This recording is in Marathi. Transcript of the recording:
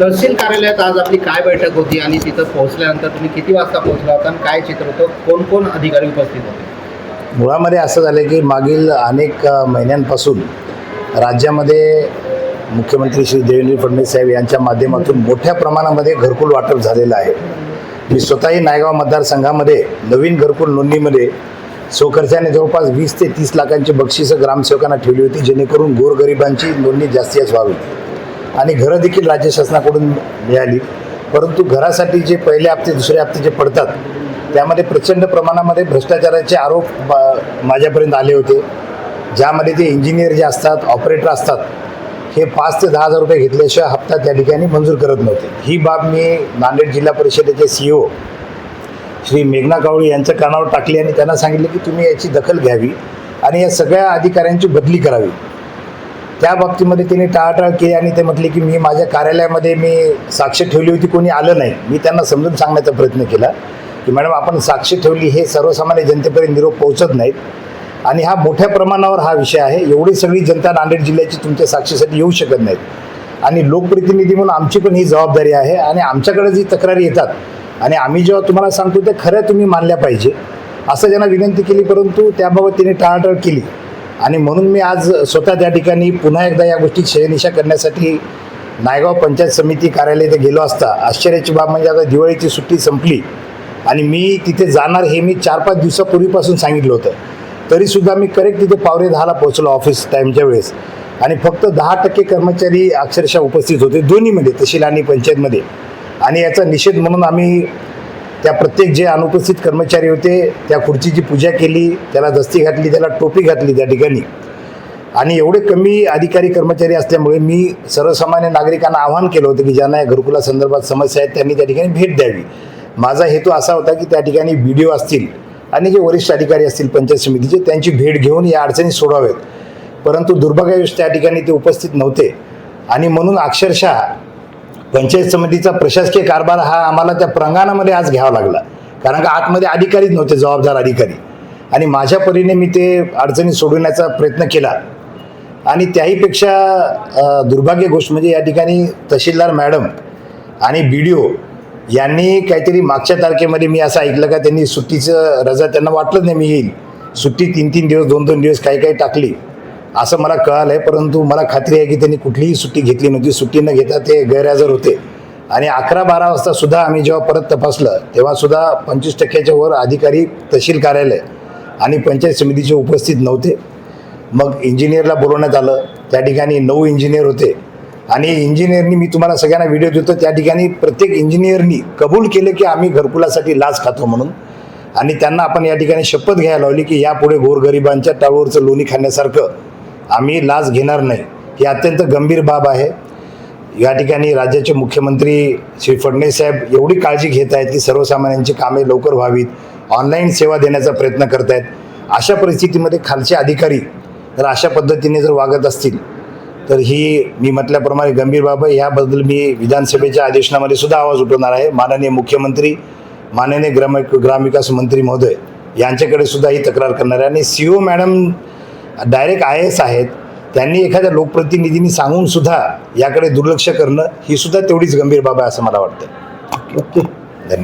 तहसील कार्यालयात आज आपली काय बैठक होती आणि तिथं पोहोचल्यानंतर तुम्ही किती वाजता पोहोचला होता आणि काय चित्र होतं? कोण कोण अधिकारी उपस्थित होते? मुळामध्ये असं झालं की मागील अनेक महिन्यांपासून राज्यामध्ये मुख्यमंत्री श्री देवेंद्र फडणवीस साहेब यांच्या माध्यमातून मोठ्या प्रमाणामध्ये घरकुल वाटप झालेलं आहे. मी स्वतःही नायगाव मतदारसंघामध्ये नवीन घरकुल नोंदणीमध्ये स्वखर्चाने जवळपास वीस ते तीस लाखांची बक्षिसं ग्रामसेवकांना ठेवली होती जेणेकरून गोरगरिबांची नोंदणी जास्तीत व्हावी. आणि घरं देखील राज्य शासनाकडून मिळाली. परंतु घरासाठी जे पहिले हप्ते दुसरे हप्ते जे पडतात त्यामध्ये प्रचंड प्रमाणामध्ये भ्रष्टाचाराचे आरोप माझ्यापर्यंत आले होते. ज्यामध्ये ते इंजिनियर जे असतात ऑपरेटर असतात हे पाच ते दहा हजार रुपये घेतल्याशिवाय हप्ता त्या ठिकाणी मंजूर करत नव्हते. ही बाब मी नांदेड जिल्हा परिषदेचे सी ओ श्री मेघना कावळी यांच्या कानावर टाकली आणि त्यांना सांगितले की तुम्ही याची दखल घ्यावी आणि या सगळ्या अधिकाऱ्यांची बदली करावी. त्या बाबतीमध्ये त्यांनी टाळाटाळ केली आणि ते म्हटले की मी माझ्या कार्यालयामध्ये मी साक्ष ठेवली होती कोणी आलं नाही. मी त्यांना समजून सांगण्याचा प्रयत्न केला की मॅडम आपण साक्ष ठेवली हे सर्वसामान्य जनतेपर्यंत निरोप पोहोचत नाहीत. आणि हा मोठ्या प्रमाणावर हा विषय आहे. एवढी सगळी जनता नांदेड जिल्ह्याची तुमच्या साक्षीसाठी येऊ शकत नाहीत. आणि लोकप्रतिनिधी म्हणून आमची पण ही जबाबदारी आहे आणि आमच्याकडे जी तक्रारी येतात आणि आम्ही जेव्हा तुम्हाला सांगतो ते खऱ्या तुम्ही मानल्या पाहिजे. असं ज्यांना विनंती केली परंतु त्याबाबत तिने टाळाटाळ केली. आणि म्हणून मी आज स्वतः त्या ठिकाणी पुन्हा एकदा या गोष्टी शयनिशा करण्यासाठी नायगाव पंचायत समिती कार्यालय इथे गेलो असता. आश्चर्याची बाब म्हणजे आता दिवाळीची सुट्टी संपली आणि मी तिथे जाणार हे मी चार पाच दिवसापूर्वीपासून सांगितलं होतं. तरीसुद्धा मी करेक्ट तिथे पावणे दहाला पोहोचलो ऑफिस टाईमच्या वेळेस. आणि फक्त दहा टक्के कर्मचारी अक्षरशः उपस्थित होते दोन्हीमध्ये तहसील आणि पंचायतमध्ये. आणि याचा निषेध म्हणून आम्ही त्या प्रत्येक जे अनुपस्थित कर्मचारी होते त्या खुर्चीची पूजा केली त्याला दस्ती घातली त्याला टोपी घातली त्या ठिकाणी. आणि एवढे कमी अधिकारी कर्मचारी असल्यामुळे मी सर्वसामान्य नागरिकांना आवाहन केलं होतं की ज्यांना या घरकुलासंदर्भात समस्या आहेत त्यांनी त्या ठिकाणी भेट द्यावी. माझा हेतू असा होता की त्या ठिकाणी बी डी ओ असतील आणि जे वरिष्ठ अधिकारी असतील पंचायत समितीचे त्यांची भेट घेऊन या अडचणी सोडावेत परंतु दुर्भाग्यवश त्या ठिकाणी ते उपस्थित नव्हते. आणि म्हणून अक्षरशः पंचायत समितीचा प्रशासकीय कारभार हा आम्हाला त्या प्रांगणामध्ये आज घ्यावा लागला. कारण का आतमध्ये अधिकारीच नव्हते जबाबदार अधिकारी. आणि माझ्या परीने मी ते अडचणी सोडवण्याचा प्रयत्न केला. आणि त्याहीपेक्षा दुर्भाग्य गोष्ट म्हणजे या ठिकाणी तहसीलदार मॅडम आणि बी डी ओ यांनी काहीतरी मागच्या तारखेमध्ये मी असं ऐकलं का त्यांनी सुट्टीचं रजा त्यांना वाटलं नाही मी येईल. सुट्टी तीन तीन दिवस दोन दोन दिवस काही काही टाकली. असं मला कळालं आहे परंतु मला खात्री आहे की त्यांनी कुठलीही सुट्टी घेतली नव्हती. सुट्टी न घेता ते गैरहजर होते. आणि अकरा बारा वाजता सुद्धा आम्ही जेव्हा परत तपासलं तेव्हा सुद्धा पंचवीस टक्क्याच्या वर अधिकारी तहसील कार्यालय आणि पंचायत समितीचे उपस्थित नव्हते. मग इंजिनियरला बोलवण्यात आलं. त्या ठिकाणी नऊ इंजिनियर होते. आणि इंजिनियरनी मी तुम्हाला सगळ्यांना व्हिडिओ देतो त्या ठिकाणी प्रत्येक इंजिनियरनी कबूल केले की आम्ही घरकुलासाठी लाच खातो म्हणून. आणि त्यांना आपण या ठिकाणी शपथ घ्यायला लावली की यापुढे गोरगरिबांच्या टाळूवरचं लोणी खाण्यासारखं आम्ही लाच घेणार नाही. ही अत्यंत गंभीर बाब आहे. या ठिकाणी राज्याचे मुख्यमंत्री श्री फडणवीस साहेब एवढी काळजी घेत आहेत की सर्वसामान्यांची कामे लवकर व्हावीत ऑनलाईन सेवा देण्याचा प्रयत्न करत आहेत. अशा परिस्थितीमध्ये खालचे अधिकारी जर अशा पद्धतीने जर वागत असतील तर ही मी म्हटल्याप्रमाणे गंभीर बाब आहे. याबद्दल मी विधानसभेच्या अधिवेशनामध्ये सुद्धा आवाज उठवणार आहे. माननीय मुख्यमंत्री माननीय ग्राम ग्रामविकास मंत्री महोदय यांच्याकडे सुद्धा ही तक्रार करणार आहे. आणि C O madam direct I S आहेत त्यांनी एखाद्या लोकप्रतिनिधींनी सांगून सुद्धा याकडे दुर्लक्ष करणं ही सुद्धा तेवढीच गंभीर बाब आहे असं मला वाटतं. ओके.